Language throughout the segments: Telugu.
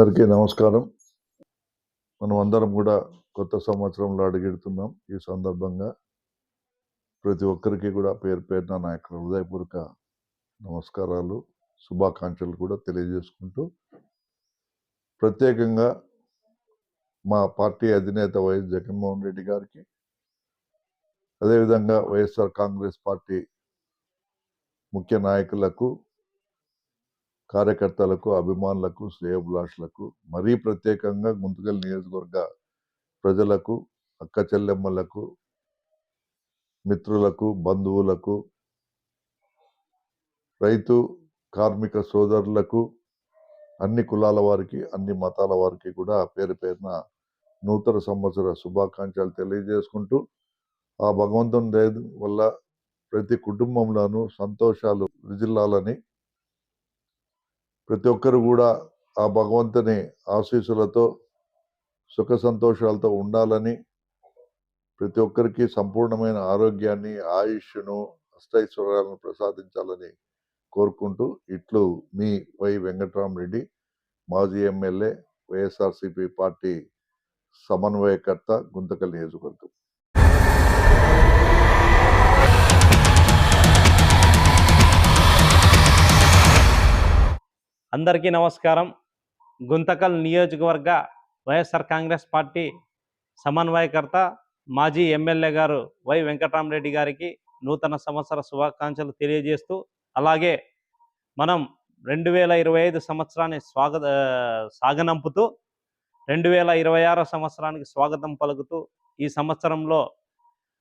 అందరికీ నమస్కారం. మనం అందరం కూడా కొత్త సంవత్సరంలో అడుగెడుతున్నాం ఈ సందర్భంగా. ప్రతి ఒక్కరికి కూడా పేరు పేరున నా యొక్క హృదయపూర్వక నమస్కారాలు శుభాకాంక్షలు కూడా తెలియజేసుకుంటూ. ప్రత్యేకంగా మా పార్టీ అధినేత వైఎస్ జగన్మోహన్ రెడ్డి గారికి అదేవిధంగా వైఎస్ఆర్ కాంగ్రెస్ పార్టీ ముఖ్య నాయకులకు కార్యకర్తలకు అభిమానులకు శ్రేయభిలాషులకు మరీ ప్రత్యేకంగా గుంతకల్ నియోజకవర్గ ప్రజలకు అక్క చెల్లెమ్మలకు మిత్రులకు బంధువులకు రైతు కార్మిక సోదరులకు అన్ని కులాల వారికి అన్ని మతాల వారికి కూడా పేరు పేరున నూతన సంవత్సర శుభాకాంక్షలు తెలియజేసుకుంటూ ఆ భగవంతుని దయ వల్ల ప్రతి కుటుంబంలోనూ సంతోషాలు విజిల్లాలని ప్రతి ఒక్కరు కూడా ఆ భగవంతుని ఆశీస్సులతో సుఖ సంతోషాలతో ఉండాలని ప్రతి ఒక్కరికి సంపూర్ణమైన ఆరోగ్యాన్ని ఆయుష్ను అష్టైశ్వర్యాలను ప్రసాదించాలని కోరుకుంటూ ఇట్లు మీ వై వెంకటరామరెడ్డి మాజీ ఎమ్మెల్యే వైఎస్ఆర్సిపి పార్టీ సమన్వయకర్త గుంతకల్ నియోజకవర్గం. అందరికీ నమస్కారం. గుంతకల్ నియోజకవర్గ వైఎస్ఆర్ కాంగ్రెస్ పార్టీ సమన్వయకర్త మాజీ ఎమ్మెల్యే గారు వై వెంకటరామరెడ్డి గారికి నూతన సంవత్సర శుభాకాంక్షలు తెలియజేస్తూ అలాగే మనం రెండు వేల ఇరవై ఐదు సంవత్సరాన్ని స్వాగత సాగనంపుతూ రెండు వేల ఇరవై ఆరో సంవత్సరానికి స్వాగతం పలుకుతూ ఈ సంవత్సరంలో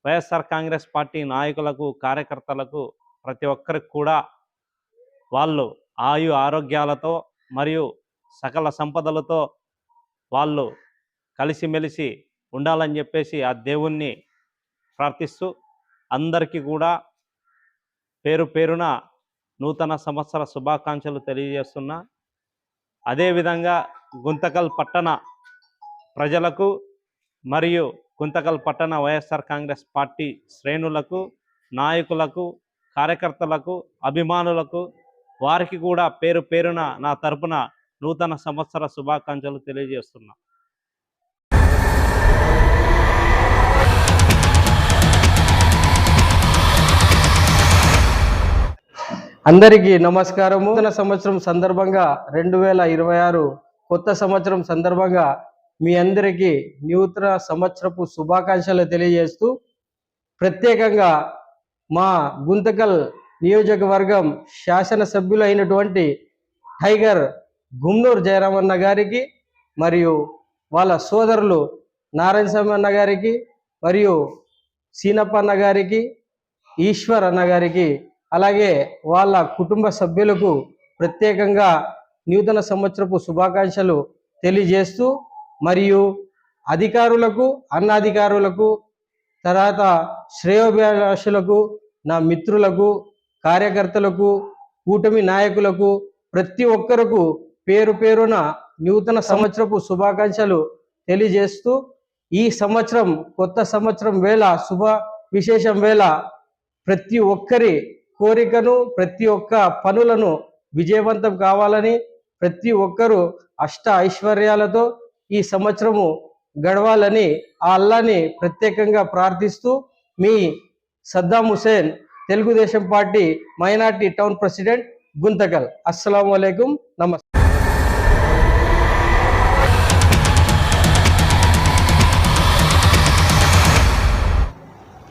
వైఎస్ఆర్ కాంగ్రెస్ పార్టీ నాయకులకు కార్యకర్తలకు ప్రతి ఒక్కరికి కూడా వాళ్ళు ఆయు ఆరోగ్యాలతో మరియు సకల సంపదలతో వాళ్ళు కలిసిమెలిసి ఉండాలని చెప్పేసి ఆ దేవుణ్ణి ప్రార్థిస్తూ అందరికీ కూడా పేరు పేరున నూతన సంవత్సర శుభాకాంక్షలు తెలియజేస్తున్నా. అదేవిధంగా గుంతకల్ పట్టణ ప్రజలకు మరియు గుంతకల్ పట్టణ వైఎస్ఆర్ కాంగ్రెస్ పార్టీ శ్రేణులకు నాయకులకు కార్యకర్తలకు అభిమానులకు వారికి కూడా పేరు పేరున నా తరపున నూతన సంవత్సర శుభాకాంక్షలు తెలియజేస్తున్నా. అందరికీ నమస్కారం నూతన సంవత్సరం సందర్భంగా రెండు వేల ఇరవై ఆరు కొత్త సంవత్సరం సందర్భంగా మీ అందరికీ నూతన సంవత్సరపు శుభాకాంక్షలు తెలియజేస్తూ ప్రత్యేకంగా మా గుంతకల్ నియోజకవర్గం శాసనసభ్యులు అయినటువంటి టైగర్ గుమ్నూరు జయరామన్న గారికి మరియు వాళ్ళ సోదరులు నారాయణ స్వామి అన్న గారికి మరియు సీనప్ప అన్న గారికి ఈశ్వర్ అన్న గారికి అలాగే వాళ్ళ కుటుంబ సభ్యులకు ప్రత్యేకంగా నూతన సంవత్సరపు శుభాకాంక్షలు తెలియజేస్తూ మరియు అధికారులకు అన్నాధికారులకు తర్వాత శ్రేయోభిలాషులకు నా మిత్రులకు కార్యకర్తలకు కూటమి నాయకులకు ప్రతి ఒక్కరకు పేరు పేరున నూతన సంవత్సరపు శుభాకాంక్షలు తెలియజేస్తూ ఈ సంవత్సరం కొత్త సంవత్సరం వేళ శుభ విశేషం వేళ ప్రతి ఒక్కరి కోరికను ప్రతి ఒక్క పనులను విజయవంతం కావాలని ప్రతి ఒక్కరూ అష్ట ఐశ్వర్యాలతో ఈ సంవత్సరము గడవాలని ఆ అల్లాని ప్రత్యేకంగా ప్రార్థిస్తూ మీ Saddam Hussain Telugu Desam party minority town president Guntakal. అస్సలం అయికం నమస్తే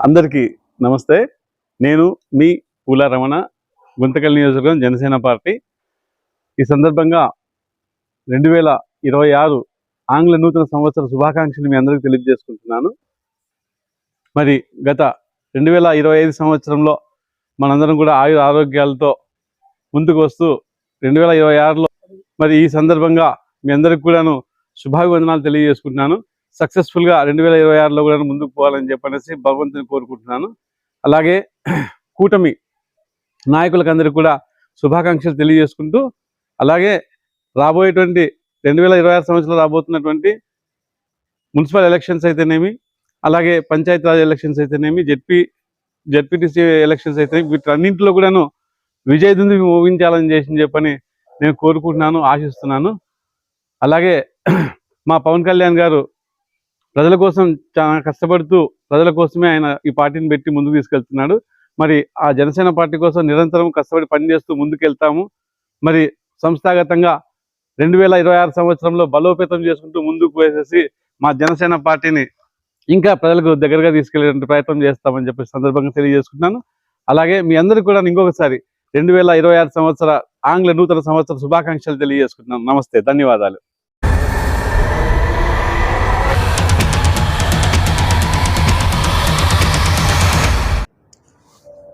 అందరికీ నమస్తే. నేను మీ పూల రమణ గుంతకల్ నియోజకవర్గం జనసేన పార్టీ. ఈ సందర్భంగా రెండు వేల ఇరవై ఆరు ఆంగ్ల నూతన సంవత్సర శుభాకాంక్షలు మీ అందరికీ తెలియజేసుకుంటున్నాను. మరి గత రెండు వేల ఇరవై ఐదు సంవత్సరంలో మనందరం కూడా ఆయుర ఆరోగ్యాలతో ముందుకు వస్తూ రెండు వేల ఇరవై ఆరులో మరి ఈ సందర్భంగా మీ అందరికి కూడాను శుభాభివందనాలు తెలియజేసుకుంటున్నాను. సక్సెస్ఫుల్గా రెండు వేల ఇరవై ఆరులో కూడా ముందుకు పోవాలని చెప్పనేసి భగవంతుని కోరుకుంటున్నాను. అలాగే కూటమి నాయకులకందరికీ కూడా శుభాకాంక్షలు తెలియజేసుకుంటూ అలాగే రాబోయేటువంటి రెండు వేల ఇరవై ఆరు సంవత్సరంలో రాబోతున్నటువంటి మున్సిపల్ ఎలక్షన్స్ అయితేనేమి అలాగే పంచాయతీరాజ్ ఎలక్షన్స్ అయితేనేమి జెడ్పీ జడ్పీటీసీ ఎలక్షన్స్ అయితే వీటన్నింటిలో కూడాను విజయదుంది మోగించాలని చేసి చెప్పని నేను కోరుకుంటున్నాను ఆశిస్తున్నాను. అలాగే మా పవన్ కళ్యాణ్ గారు ప్రజల కోసం చాలా కష్టపడుతూ ప్రజల కోసమే ఆయన ఈ పార్టీని పెట్టి ముందుకు తీసుకెళ్తున్నాడు. మరి ఆ జనసేన పార్టీ కోసం నిరంతరం కష్టపడి పనిచేస్తూ ముందుకెళ్తాము. మరి సంస్థాగతంగా రెండు వేల ఇరవై ఆరు సంవత్సరంలో బలోపేతం చేసుకుంటూ ముందుకు వేసేసి మా జనసేన పార్టీని ఇంకా ప్రజలకు దగ్గరగా తీసుకెళ్ళే ప్రయత్నం చేస్తామని చెప్పి సందర్భంగా తెలియజేసుకుంటున్నాను. అలాగే మీ అందరికీ కూడా ఇంకొకసారి రెండు వేల ఇరవై ఆరు సంవత్సర ఆంగ్ల నూతన సంవత్సర శుభాకాంక్షలు తెలియజేసుకుంటున్నాను. నమస్తే ధన్యవాదాలు.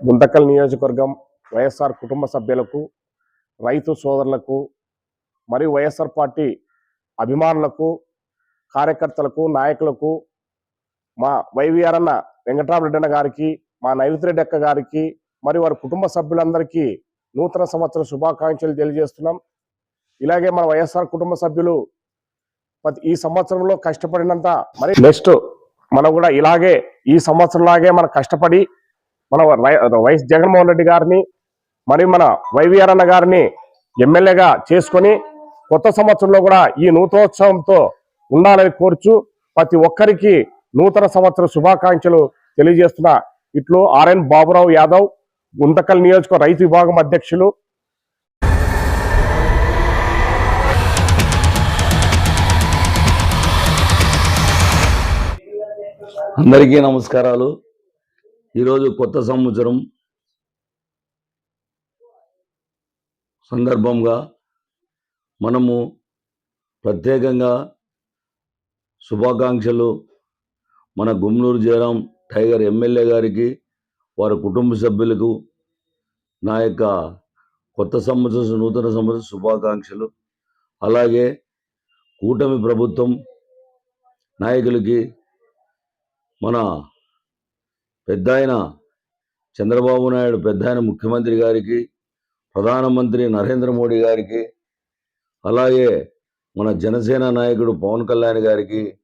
గుంతకల్ నియోజకవర్గం వైఎస్ఆర్ కుటుంబ సభ్యులకు రైతు సోదరులకు మరియు వైఎస్ఆర్ పార్టీ అభిమానులకు కార్యకర్తలకు నాయకులకు మా వైవిఆర్ అన్న వెంకటరామరెడ్డి అన్న గారికి మా నైరుతిరెడ్డి అక్క గారికి మరియు వారి కుటుంబ సభ్యులందరికీ నూతన సంవత్సర శుభాకాంక్షలు తెలియజేస్తున్నాం. ఇలాగే మన వైఎస్ఆర్ కుటుంబ సభ్యులు ప్రతి ఈ సంవత్సరంలో కష్టపడినంత మరి నెక్స్ట్ మనం కూడా ఇలాగే ఈ సంవత్సరంలాగే మనం కష్టపడి మన వైఎస్ జగన్మోహన్ రెడ్డి గారిని మరియు మన వైవిఆర్ అన్న గారిని ఎమ్మెల్యేగా చేసుకొని కొత్త సంవత్సరంలో కూడా ఈ నూతనోత్సవంతో ఉండాలని కోరుచు ప్రతి ఒక్కరికి నూతన సంవత్సర శుభాకాంక్షలు తెలియజేస్తున్న ఇట్లు ఆర్ఎన్ బాబురావు యాదవ్ గుంతకల్ నియోజక రైతు విభాగం అధ్యక్షులు. అందరికీ నమస్కారాలు. ఈరోజు కొత్త సంవత్సరం సందర్భంగా మనము ప్రత్యేకంగా శుభాకాంక్షలు మన గుమ్నూరు జయరాం టైగర్ ఎమ్మెల్యే గారికి వారి కుటుంబ సభ్యులకు నా యొక్క కొత్త సంవత్సర నూతన సంవత్సర శుభాకాంక్షలు. అలాగే కూటమి ప్రభుత్వం నాయకులకి మన పెద్ద చంద్రబాబు నాయుడు పెద్ద ముఖ్యమంత్రి గారికి ప్రధానమంత్రి నరేంద్ర మోడీ గారికి అలాగే మన జనసేన నాయకుడు పవన్ కళ్యాణ్ గారికి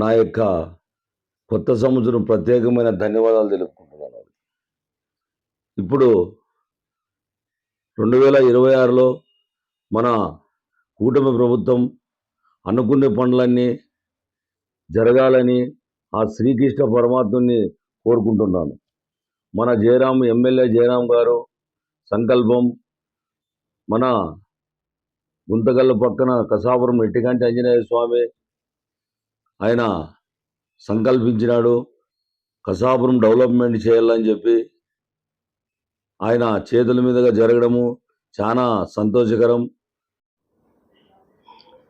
నా యొక్క కొత్త సంవత్సరం ప్రత్యేకమైన ధన్యవాదాలు తెలుపుకుంటున్నాను. ఇప్పుడు రెండు వేల ఇరవై ఆరులో మన కూటమి ప్రభుత్వం అనుకునే పనులన్నీ జరగాలని ఆ శ్రీకృష్ణ పరమాత్ముని కోరుకుంటున్నాను. మన జయరాం ఎమ్మెల్యే జయరాం గారు సంకల్పం మన గుంతకల్ల పక్కన కసాపురం నెట్టికంటి ఆంజనేయ స్వామి ఆయన సంకల్పించినాడు కసాపురం డెవలప్మెంట్ చేయాలని చెప్పి ఆయన చేతుల మీదుగా జరగడము చాలా సంతోషకరం.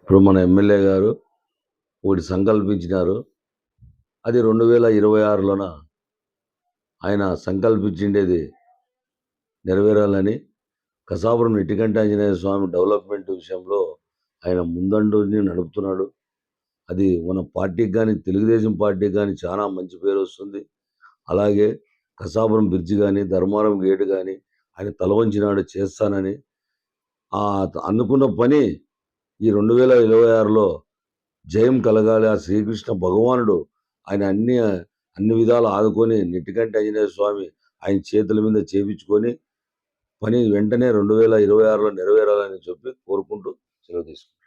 ఇప్పుడు మన ఎమ్మెల్యే గారు ఒకటి సంకల్పించినారు. అది రెండు వేల ఇరవై ఆరులోన ఆయన సంకల్పించిండేది నెరవేరాలని కసాపురం ఇటుకంటి ఆంజనేయ స్వామి డెవలప్మెంట్ విషయంలో ఆయన ముందండుని నడుపుతున్నాడు. అది మన పార్టీకి కానీ తెలుగుదేశం పార్టీకి కానీ చాలా మంచి పేరు వస్తుంది. అలాగే కసాపురం బ్రిడ్జ్ కానీ ధర్మారం గేటు కానీ ఆయన తలవంచినాడు చేస్తానని ఆ అనుకున్న పని ఈ రెండు వేల ఇరవై ఆరులో జయం కలగాలి. ఆ శ్రీకృష్ణ భగవానుడు ఆయన అన్ని అన్ని విధాలు ఆదుకొని నెట్టికంటి ఆంజనేయ స్వామి ఆయన చేతుల మీద చేపించుకొని పని వెంటనే రెండు వేల ఇరవై ఆరులో నెరవేరాలని చెప్పి కోరుకుంటూ సెలవు తీసుకుంటాను